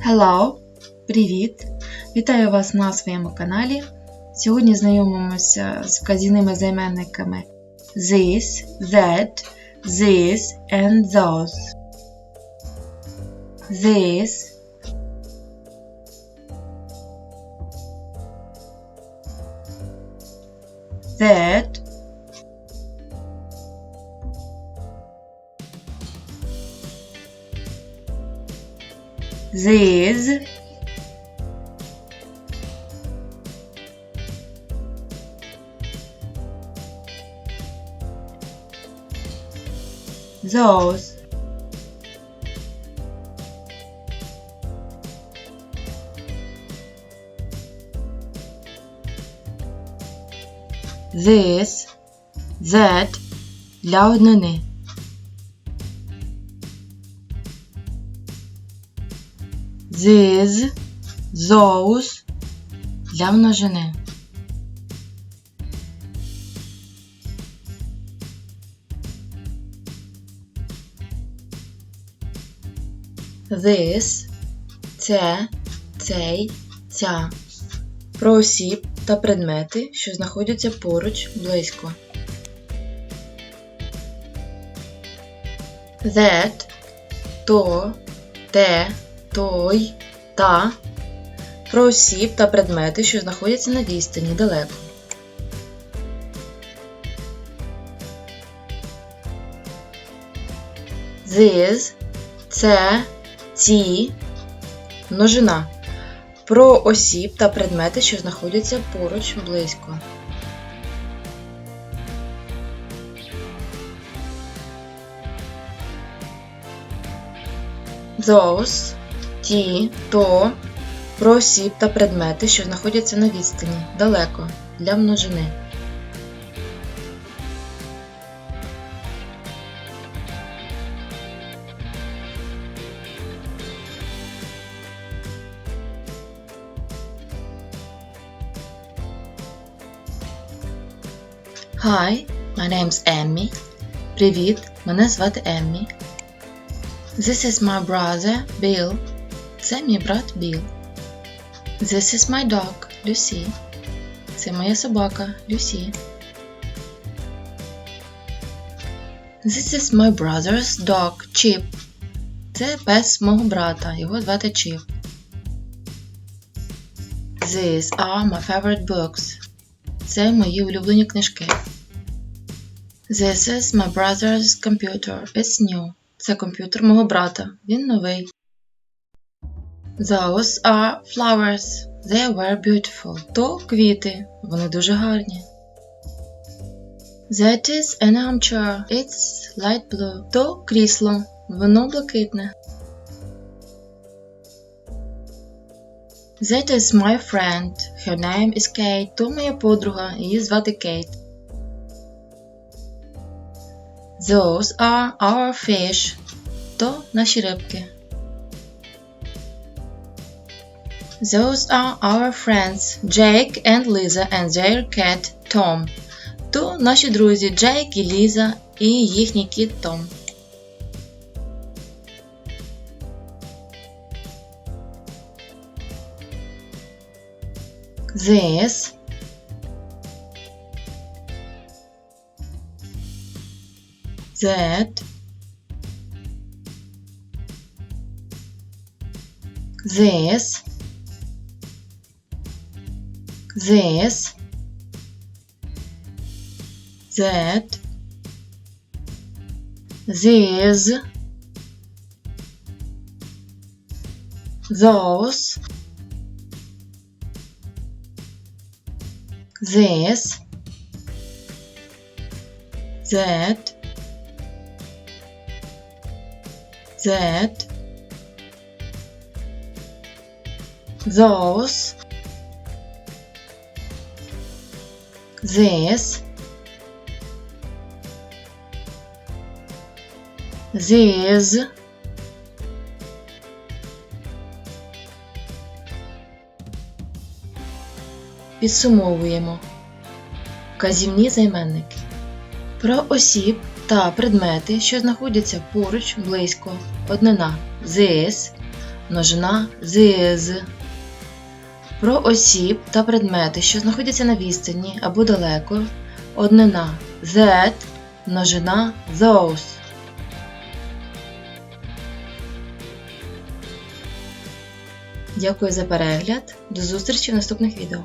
Hello! Привіт! Вітаю вас на своєму каналі. Сьогодні знайомимося з вказівними займенниками this, that, this and those. This that these those this that loud this those для множини this це цей ця про осіб та предмети, що знаходяться поруч близько. That то, те, той, та про осіб та предмети, що знаходяться на відстані далеко. This це ці множина про осіб та предмети, що знаходяться поруч близько. Those – ті, то про осіб та предмети, що знаходяться на відстані далеко для множини. Hi, my name's Emmy. Привіт, мене звати Еммі. This is my brother Bill. Це мій брат Біл. This is my dog Lucy. Це моя собака Люсі. This is my brother's dog Chip. Це пес мого брата, його звати Чіп. These are my favorite books. Це мої улюблені книжки. This is my brother's computer. It's new. Це комп'ютер мого брата. Він новий. Those are flowers. They were beautiful. То квіти. Вони дуже гарні. That is an armchair. It's light blue. То крісло. Воно блакитне. That is my friend. Her name is Kate. То моя подруга. Її звати Кейт. Those are our fish. То наші рибки. Those are our friends Jake and Lisa and their cat Tom. То наші друзі Джейк і Ліза і їхній кіт Том. This that this this that these those this that that those this these Підсумовуємо. Вказівні займенники. Про осіб та предмети, що знаходяться поруч близько. Однина this, множина these. Про осіб та предмети, що знаходяться на відстані або далеко, однина that, множина those. Дякую за перегляд. До зустрічі в наступних відео.